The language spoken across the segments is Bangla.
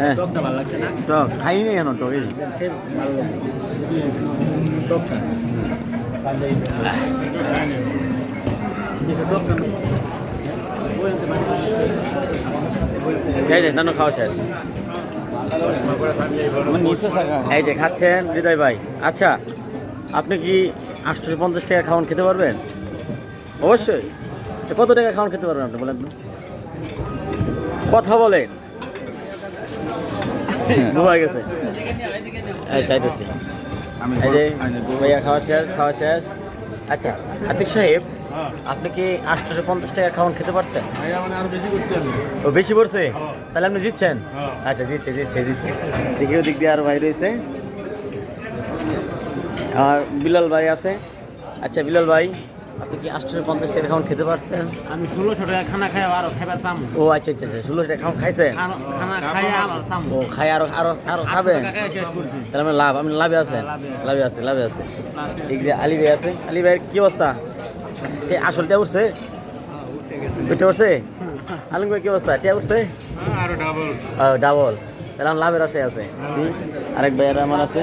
হ্যাঁ। টকটা ভালো লাগছে টক খাইনি এখন টক এই। সে ভালো টকটা এই যে নানু খাওয়া শেষ। এই যে খাচ্ছেন হৃদয় ভাই। আচ্ছা আপনি কি আটশোশো পঞ্চাশ টাকা খাওয়ান খেতে পারবেন? অবশ্যই। কত টাকা খাওয়ান খেতে পারবেন আপনি বলেন কথা বলেন। ঘুমায় গেছে। চাইতেছি। ভাইয়া খাওয়া শেষ খাওয়া শেষ। আচ্ছা আতিক সাহেব আপনি কি আটশোশো পঞ্চাশ টাকা খাওয়ান খেতে পারছেন? আমি। ও বেশি পড়ছে? তাহলে আপনি জিতছেন? আচ্ছা জিতছে জিতছে জিতছে। দিকে দিক দিয়ে আর ভাই রয়েছে। আর বিলাল ভাই আছে। আচ্ছা বিলাল ভাই আপনি কি আটশো পঞ্চাশ টাকা খাওয়ান খেতে পারছেন? আমি ষোলোশো টাকা খানা খাই আরও খাইবার চাম। ও আচ্ছা আচ্ছা আচ্ছা ষোলো টাকা খাইছেন? খানা খাই চাম। ও খাই আরও আরও আরও খাবেন? তাহলে আমি লাভ আমি লাভে আছেন? লাভে আছে। লাভে আছে দিয়ে আলী ভাই আছে আলী ভাইয়ের কি অবস্থা? আসলটা উঠছে? উঠে উঠছে আলম ভাই কি অবস্থা? টে উঠছে? আরও ডাবল ডাবল তাহলে আমার লাভের আশায় আছে। হুম। আরেক ভাইয়ের আমার আছে।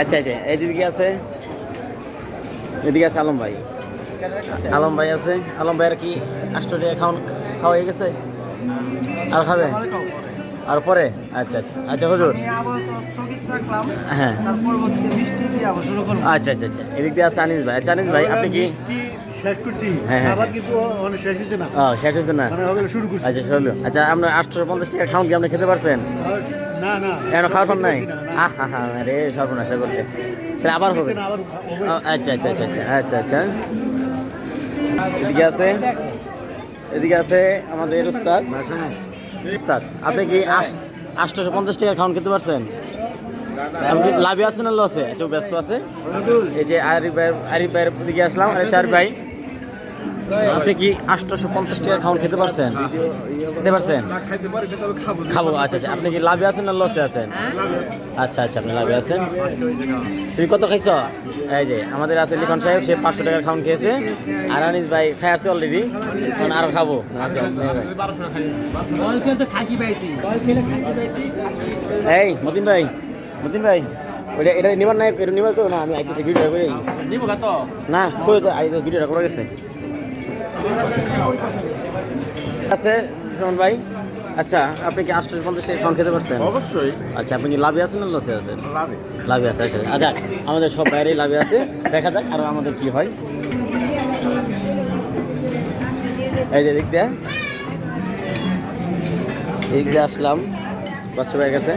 আচ্ছা আচ্ছা এইদিকে আছে? এদিকে আছে আলম ভাই। আলম ভাই আছে। আলম ভাইয়ের কি আষ্ট টাকা খাওয়ান খাওয়া হয়ে গেছে? আর খাবে? আর পরে? আচ্ছা আচ্ছা। আচ্ছা হুজুর। হ্যাঁ। আচ্ছা আচ্ছা আচ্ছা। এদিক দিয়ে আছে আনিস ভাই। আচ্ছা আনিস ভাই আপনি কি শেষ করছি। হ্যাঁ, হ্যাঁ, আবার। কিন্তু অনেক শেষ হচ্ছে না। শেষ হয়েছে না। মানে শুরু করছি। আচ্ছা চলো আচ্ছা আপনার আটশো পঞ্চাশ টাকা খাওয়ান কি আপনি খেতে পারছেন? এখন খাওয়ার ফোন নাই। আহ হা রে সর্বনাশ করছে তাহলে আবার হবে। আচ্ছা আচ্ছা আচ্ছা আচ্ছা আচ্ছা আচ্ছা। এদিকে আছে এদিকে আছে আমাদের উস্তাদ। উস্তাদ আপনি কি আটশোশো পঞ্চাশ টাকা খাওয়ান খেতে পারছেন? আপনি লাভে আছেন না লসে? আচ্ছা ব্যস্ত আছে। এই যে আরিফ ভাই আরিফ ভাইয়ের দিকে আসলাম আরে চার ভাই। আপনি কি আটশোশো পঞ্চাশ টাকা খাওয়ান খেতে পারছেন? খেতে পারছেন? খাব আচ্ছা আচ্ছা। আপনি কি লাভে আছেন না লসে আছেন? আচ্ছা আচ্ছা আপনি লাভে আছেন। তুমি কত খাইছ? এই যে আমাদের আছে লিখন সাহেব সে পাঁচশো টাকার খাওয়ান খেয়েছে। আর আনিস ভাই খাই আসছে অলরেডি এখন আরও খাব। এই মতিন ভাই মতিন ভাই ওইটা এটা নিবার নাই এটা নিবার করো না আমি আইতেছি ভিডিও করে না কই তো আইতে ভিডিওটা করে গেছে। আছে সুমন ভাই? আচ্ছা আপনি কি আটশো পঞ্চাশ টাকা খাওয়ান খেতে পারছেন? অবশ্যই। আচ্ছা আপনি কি লাভে আছেন না লসে আছেন? লাভে। লাভে আছে আচ্ছা। আচ্ছা আমাদের সব বাইরেই লাভে আছে। দেখা যাক আর আমাদের কি হয়। এই যে দিক দিয়ে। এই দিক দিয়ে আসলাম। বাচ্চা ভাই গেছে।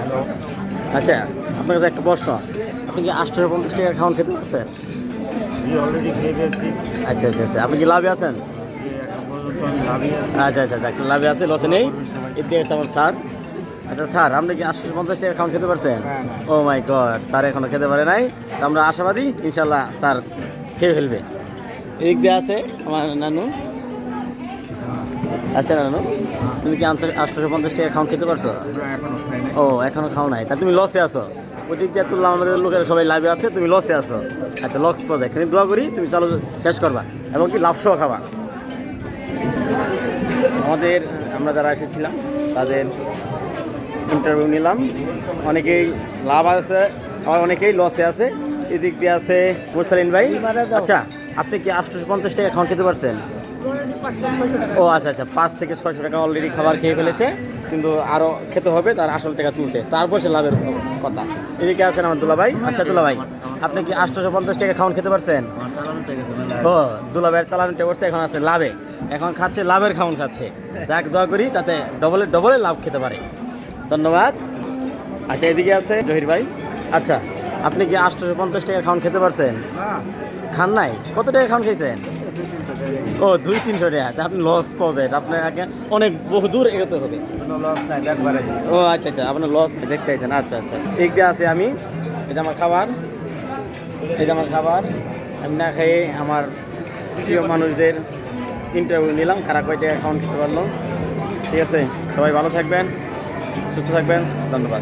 আচ্ছা আপনার কাছে একটা প্রশ্ন। আপনি কি আটশো পঞ্চাশ টাকা খাওয়ান খেতে পারছেন? আচ্ছা আচ্ছা আচ্ছা। আপনি কি লাভে আছেন এখন পর্যন্ত আমি লাভই আছি আচ্ছা আচ্ছা আচ্ছা একটা লাভে আছে লসে নেই। আছে আমার স্যার আচ্ছা স্যার আপনি কি আটশো পঞ্চাশ টাকা খাওয়ান খেতে পারছেন? ও মাই গড স্যার এখনও খেতে পারে নাই। তো আমরা আশাবাদী ইনশাল্লাহ স্যার খেয়ে ফেলবে। এদিক দিয়ে আছে আমার নানু। আচ্ছা নানু তুমি কি আটশোশো পঞ্চাশ টাকা খাওয়ান খেতে পারছ? ও এখনও খাও নাই। তা তুমি লসে আছো। ওই দিক দিয়ে তুললাম আমাদের লোকের সবাই লাভে আছে তুমি লসে আছো। আচ্ছা লস পাওয়া যায় এখানে দোয়া করি তুমি চলো শেষ করবা। এবং কি লাভ সহ খাবা। আমাদের, আমরা যারা এসেছিলাম, তাদের ইন্টারভিউ নিলাম। অনেকেই লাভ আছে, আবার অনেকেই লসে আছে। এদিক দিয়ে আছে মুরসালিন ভাই। আচ্ছা আপনি কি আটশোশো পঞ্চাশ টাকা খাওয়া খেতে পারছেন? ও আচ্ছা আচ্ছা পাঁচ থেকে ছয়শো টাকা অলরেডি খাবার খেয়ে ফেলেছে, কিন্তু আরও খেতে হবে তার আসল টাকা তুলতে। তারপর সে লাভের কথা। এদিকে আছেন আমার দুলা ভাই আচ্ছা দুলা ভাই আপনি কি আটশোশো পঞ্চাশ টাকা খাওয়ান খেতে পারছেন? ও দুলা ভাইয়ের চালানটা করছে এখন আছে লাভে। এখন খাচ্ছে লাভের খাওয়ান খাচ্ছে। যাক দোয়া করি তাতে ডবলে ডবলে লাভ খেতে পারে। ধন্যবাদ। আচ্ছা এদিকে আছে জহির ভাই। আচ্ছা আপনি কি আটশোশো পঞ্চাশ টাকা খাওয়ান খেতে পারছেন? খান নাই? কত টাকা খাওয়ান খেয়েছেন? ও দুই তিনশো টাকা। তা আপনি লস পাওয়া যায়। আপনার আগে অনেক বহু দূর এগোতে হবে। লস নাই দেখবার ও আচ্ছা আচ্ছা আপনার লস দেখতে আছেন। আচ্ছা আচ্ছা। এই দিয়ে আছে আমি। এই যে আমার খাবার। যে আমার খাবার, আমি না খেয়ে আমার প্রিয় মানুষদের ইন্টারভিউ নিলাম কারা কয়টা অ্যাকাউন্ট খেতে পারল। ঠিক আছে? সবাই ভালো থাকবেন, সুস্থ থাকবেন, ধন্যবাদ।